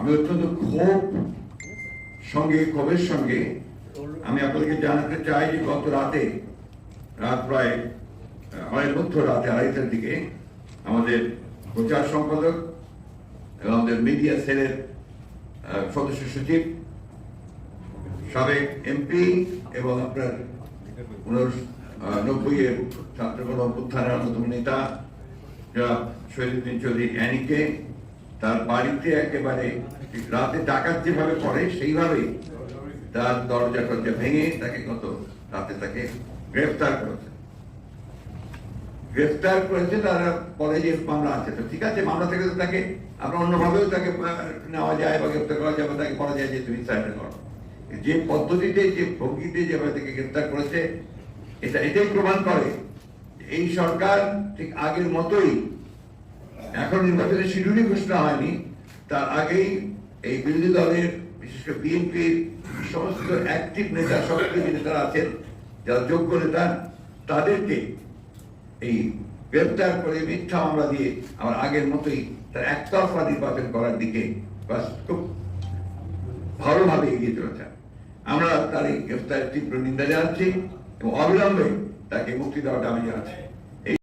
আমি অত্যন্ত ক্ষোভ সঙ্গে, ক্ষোভের সঙ্গে আমি আপনাদেরকে জানাতে চাই যে গত রাতে, রাত প্রায় অনেক মধ্য রাতে, আড়াইটার দিকে, আমাদের প্রচার সম্পাদক এবং আমাদের মিডিয়া সেলের সদস্য সচিব, সাবেক এমপি এবং আপনার উননব্বই এর ছাত্রগণ অভ্যুত্থানের অন্যতম নেতা শহীদুদ্দিন চৌধুরী অ্যানিকে তার বাড়িতে একেবারে রাতে ডাকাত যেভাবে করে সেইভাবেই তার দরজা টরজা ভেঙে তাকে গত রাতে তাকে গ্রেফতার করেছে। গ্রেফতার করেছে, তারা বলে যে মামলা আছে। তো ঠিক আছে, মামলা থেকে তাকে আপনার অন্যভাবেও তাকে নেওয়া যায় বা গ্রেফতার করা যায় বা তাকে করা যায় যে তুমি সারেন্ডার করো। যে পদ্ধতিতে, যে ভঙ্গিতে যেভাবে তাকে গ্রেফতার করেছে, এটা এটাই প্রমাণ করে এই সরকার ঠিক আগের মতোই এখন নির্বাচনের শিডিউলই ঘোষণা হয়নি। তার আগেই এই বিরোধী দলের, বিশেষ করে বিএনপির সমস্ত অ্যাক্টিভ নেতা, সক্রিয় যে নেতারা আছেন, যারা যোগ্য নেতা, তাদেরকে এই গ্রেপ্তার করে মিথ্যা মামলা দিয়ে আমার আগের মতোই তার একতরফা নির্বাচন করার দিকে খুব ভালোভাবে এগিয়ে চলেছে আমরা তার এই গ্রেফতারের তীব্র নিন্দা জানাচ্ছি এবং অবিলম্বে তাকে মুক্তি দেওয়াটা আমি জানাচ্ছি।